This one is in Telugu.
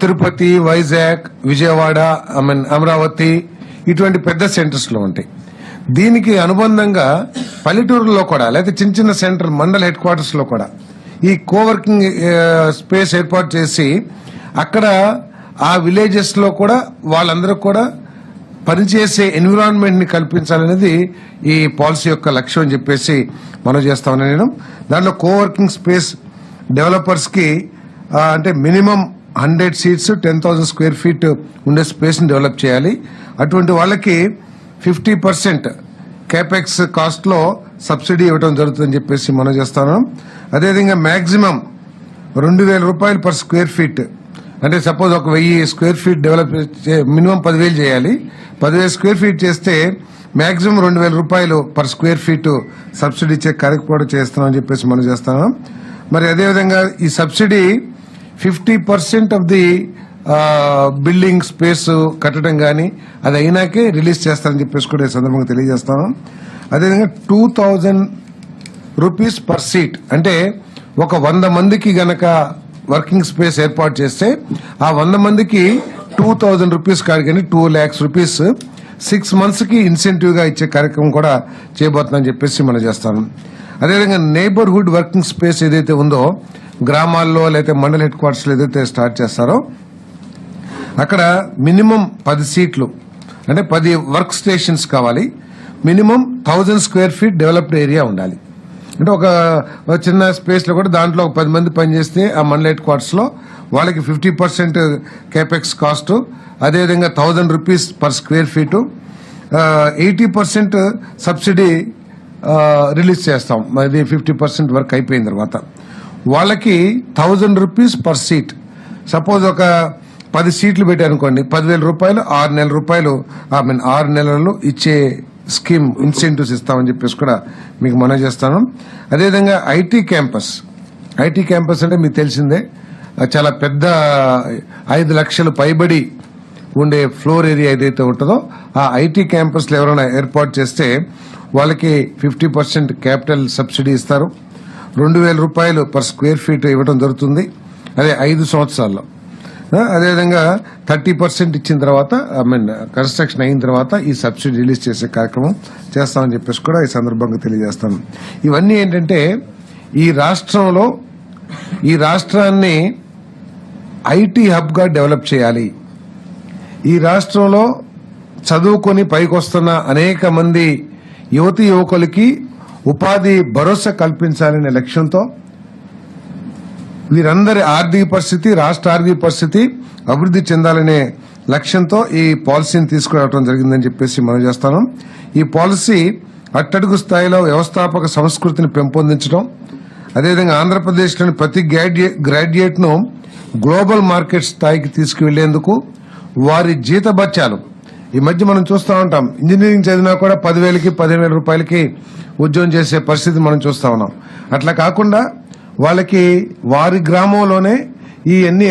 తిరుపతి వైజాగ్ విజయవాడ ఐ మీన్ అమరావతి ఇటువంటి పెద్ద సెంటర్స్లో ఉంటాయి. దీనికి అనుబంధంగా పల్లెటూరులో కూడా లేదా చిన్న చిన్న సెంటర్ మండల హెడ్ క్వార్టర్స్లో కూడా ఈ కోవర్కింగ్ స్పేస్ ఏర్పాటు చేసి అక్కడ ఆ విలేజెస్లో కూడా వాళ్ళందరూ కూడా పనిచేసే ఎన్విరాన్మెంట్ని కల్పించాలనేది ఈ పాలసీ యొక్క లక్ష్యం అని చెప్పేసి మనం చేస్తామని నేను దాంట్లో కోవర్కింగ్ స్పేస్ డెవలపర్స్కి అంటే minimum hundred seats ten thousand square feet ఉండే స్పేస్ని డెవలప్ చేయాలి. అటువంటి వాళ్ళకి ఫిఫ్టీ పర్సెంట్ క్యాపెక్స్ కాస్ట్లో సబ్సిడీ ఇవ్వడం జరుగుతుందని చెప్పేసి మనం చేస్తాను. అదేవిధంగా మ్యాక్సిమం రెండు వేల రూపాయలు పర్ స్క్వేర్ ఫీట్. అంటే సపోజ్ ఒక వెయ్యి స్క్వేర్ ఫీట్ డెవలప్ మినిమం పదివేలు చేయాలి. పదివేలు స్క్వేర్ ఫీట్ చేస్తే మ్యాక్సిమం రెండు వేల రూపాయలు పర్ స్క్వేర్ ఫీట్ సబ్సిడీ ఇచ్చే కార్యక్రమం చేస్తున్నాం అని చెప్పేసి మనం చేస్తాను. మరి అదేవిధంగా ఈ subsidy fifty percent of the building space కట్టడం కానీ అది అయినాకే రిలీజ్ చేస్తారని చెప్పేసి కూడా ఈ సందర్భంగా తెలియజేస్తాను. అదేవిధంగా two thousand rupees per seat అంటే ఒక వంద మందికి గనక వర్కింగ్ స్పేస్ ఏర్పాటు చేస్తే ఆ వంద మందికి టూ థౌజండ్ రూపీస్ కాదు కానీ టూ ల్యాక్స్ రూపీస్ సిక్స్ మంత్స్కి ఇన్సెంటివ్గా ఇచ్చే కార్యక్రమం కూడా చేయబోతుందని చెప్పేసి మనం చేస్తాను. అదేవిధంగా నేబర్హుడ్ వర్కింగ్ స్పేస్ ఏదైతే ఉందో గ్రామాల్లో లేకపోతే మండల హెడ్ క్వార్టర్స్ ఏదైతే స్టార్ట్ చేస్తారో అక్కడ మినిమం పది సీట్లు అంటే పది వర్క్ స్టేషన్స్ కావాలి. Minimum thousand square feet developed area ఉండాలి. అంటే ఒక చిన్న స్పేస్లో కూడా దాంట్లో ఒక పది మంది పనిచేస్తే ఆ మండల హెడ్ క్వార్టర్స్లో వాళ్ళకి ఫిఫ్టీ పర్సెంట్ కేపెక్స్ కాస్ట్ అదేవిధంగా thousand rupees per square feet eighty percent subsidy release చేస్తాం. అది ఫిఫ్టీ పర్సెంట్ వర్క్ అయిపోయిన తర్వాత. వాళ్ళకి thousand rupees per seat. Suppose ఒక పది సీట్లు పెట్టారనుకోండి పదివేల రూపాయలు ఆరు నెలల రూపాయలు ఐ మీన్ ఆరు నెలల్లో ఇచ్చే స్కీమ్ ఇన్సెంటివ్స్ ఇస్తామని చెప్పేసి కూడా మీకు మనం చేస్తాను. అదేవిధంగా ఐటీ క్యాంపస్. ఐటీ క్యాంపస్ అంటే మీకు తెలిసిందే చాలా పెద్ద ఐదు లక్షలు పైబడి ఉండే ఫ్లోర్ ఏరియా ఏదైతే ఉంటుందో ఆ ఐటీ క్యాంపస్లో ఎవరైనా ఏర్పాటు చేస్తే వాళ్ళకి ఫిఫ్టీ పర్సెంట్ క్యాపిటల్ సబ్సిడీ ఇస్తారు. రెండు వేల రూపాయలు పర్ స్క్వేర్ ఫీట్ ఇవ్వడం జరుగుతుంది. అదే ఐదు సంవత్సరాల్లో. అదేవిధంగా థర్టీ పర్సెంట్ ఇచ్చిన తర్వాత ఐ మీన్ కన్స్ట్రక్షన్ అయిన తర్వాత ఈ సబ్సిడీ రిలీజ్ చేసే కార్యక్రమం చేస్తామని చెప్పేసి కూడా ఈ సందర్భంగా తెలియజేస్తాను. ఇవన్నీ ఏంటంటే ఈ రాష్ట్రంలో ఈ రాష్ట్రాన్ని ఐటీ హబ్గా డెవలప్ చేయాలి. ఈ రాష్ట్రంలో చదువుకొని పైకొస్తున్న అనేక మంది యువతి యువకులకి ఉపాధి భరోసా కల్పించాలనే లక్ష్యంతో వీరందరి ఆర్థిక పరిస్థితి రాష్ట్ర ఆర్థిక పరిస్థితి అభివృద్ధి చెందాలనే లక్ష్యంతో ఈ పాలసీని తీసుకురావడం జరిగిందని చెప్పేసి మనం చేస్తాను. ఈ పాలసీ అట్టడుగు స్థాయిలో వ్యవస్థాపక సంస్కృతిని పెంపొందించడం అదేవిధంగా ఆంధ్రప్రదేశ్లోని ప్రతి గ్రాడ్యుయేట్ గ్రాడ్యుయేట్ను గ్లోబల్ మార్కెట్ స్థాయికి తీసుకువెళ్ళేందుకు వారి జీతభత్యాలు ఈ మధ్య మనం చూస్తూ ఉంటాం. ఇంజనీరింగ్ చదివినా కూడా పదివేలకి పదిహేను రూపాయలకి ఉద్యోగం చేసే పరిస్థితి మనం చూస్తా ఉన్నాం. అట్లా కాకుండా వాళ్ళకి వారి గ్రామంలోనే ఈ అన్ని